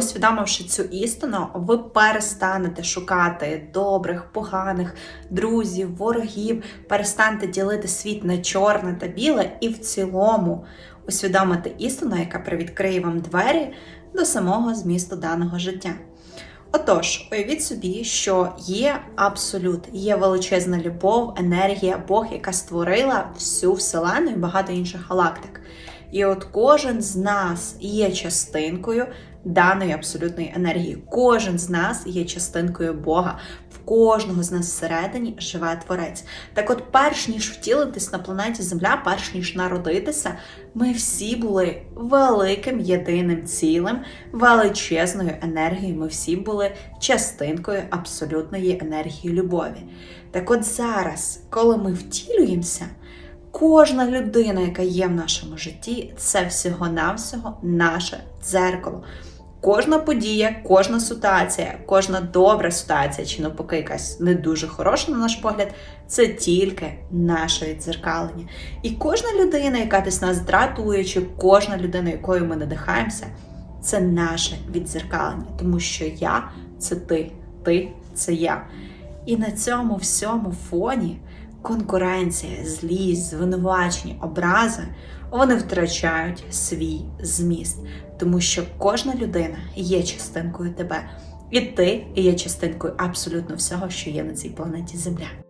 Усвідомивши цю істину, ви перестанете шукати добрих, поганих друзів, ворогів, перестанете ділити світ на чорне та біле, і в цілому усвідомити істину, яка привідкриє вам двері до самого змісту даного життя. Отож, уявіть собі, що є абсолют, є величезна любов, енергія, Бог, яка створила всю вселену і багато інших галактик. І от кожен з нас є частинкою даної абсолютної енергії. Кожен з нас є частинкою Бога. В кожного з нас всередині живе творець. Так, от, перш ніж втілитись на планеті Земля, перш ніж народитися, ми всі були великим єдиним цілим, величезною енергією. Ми всі були частинкою абсолютної енергії любові. Так, от зараз, коли ми втілюємося. Кожна людина, яка є в нашому житті, це всього-навсього наше дзеркало. Кожна подія, кожна ситуація, кожна добра ситуація, чи навпаки, якась не дуже хороша, на наш погляд, це тільки наше віддзеркалення. І кожна людина, яка десь нас дратує, чи кожна людина, якою ми надихаємося, це наше віддзеркалення. Тому що я це ти, ти це я. І на цьому всьому фоні конкуренція, злість, звинувачення, образи, вони втрачають свій зміст, тому що кожна людина є частинкою тебе, і ти є частинкою абсолютно всього, що є на цій планеті Земля.